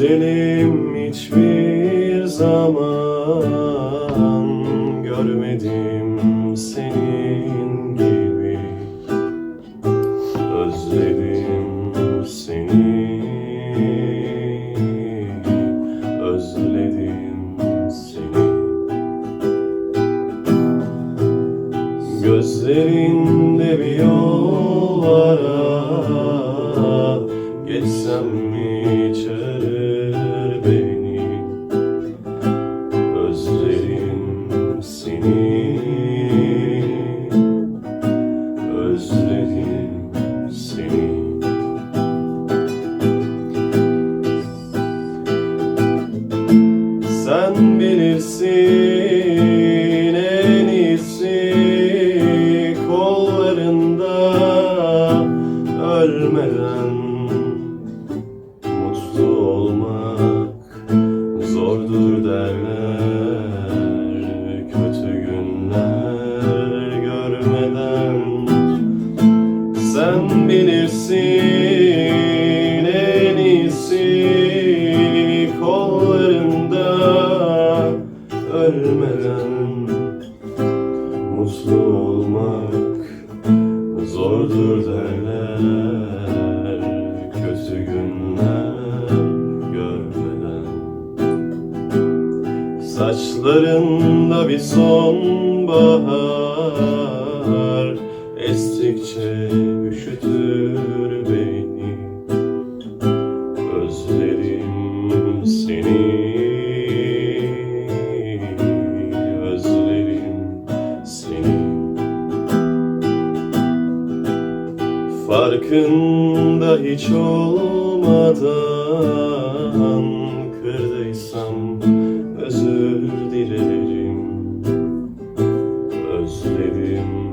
güzelim hiçbir zaman görmedim senin gibi. Özledim seni. Özledim seni. Gözlerinde bir yol yollara geçsem mi içeri bilirsin en iyisi kollarında ölmeden mutlu olmak zordur derler kötü günler görmeden. Saçlarında bir sonbahar Estikçe üşütür beni. Özledim seni. Özledim seni. Farkında hiç olmadan kırdıysam özür dilerim. Özledim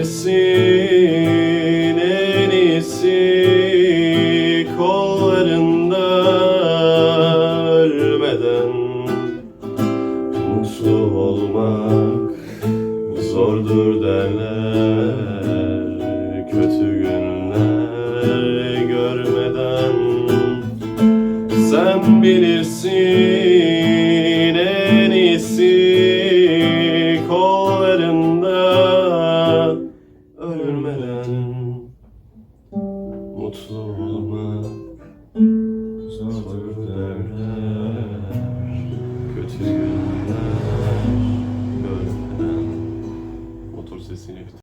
bilirsin en iyisi kollarında ölmeden. Mutlu olmak zordur derler kötü günler görmeden. Sen bilirsin mutluluğuma Zaten derne